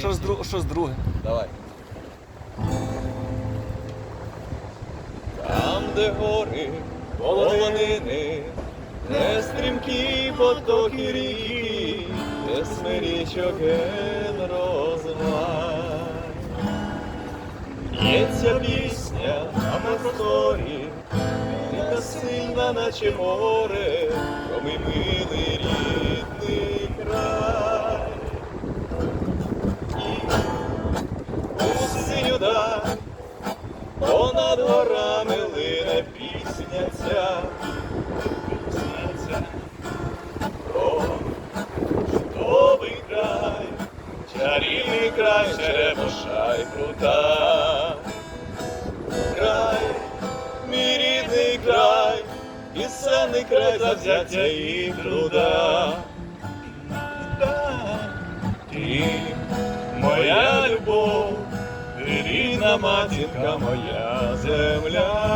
що, з дру... що з друге? Давай. Там, де гори, полонини, де стрімкі потоки ріки, де смирічок ген розвай. Лється пісня на просторі, яка сильна, наче море, про мій понад горами лине пісня ця, чарівний край, черемоша й крута. Край, мій рідний край, пісенний край завзяття і труда. Ти моя любов, ти рідна матінка моя земля.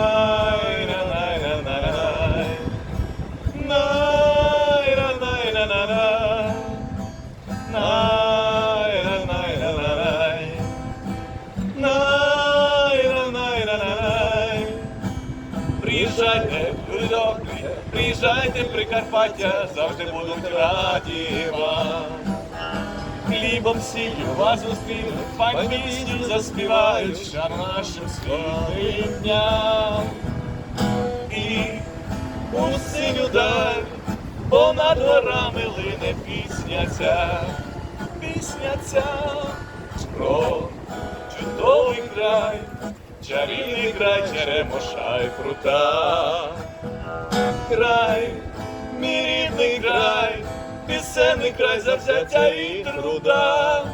Приїжджайте, приїжджайте Прикарпаття, завжди будуть раді вам. Хлібом сіллю вас зустрінуть, пань пісню заспівають шар нашим світлим дням. І у синю даль понад горами лине пісня ця, пісня ця про чудовий край, чарівний край, черемоша й крута. Край, пісенний край завзяття і труда,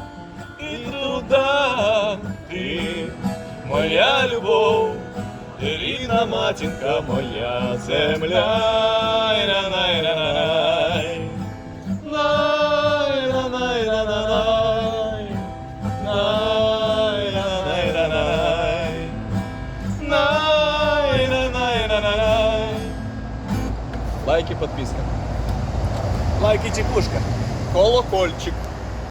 і труда, ти моя любов, ти рідна матінка моя земля. Лайки, подписка. Лайки чекушка. Колокольчик.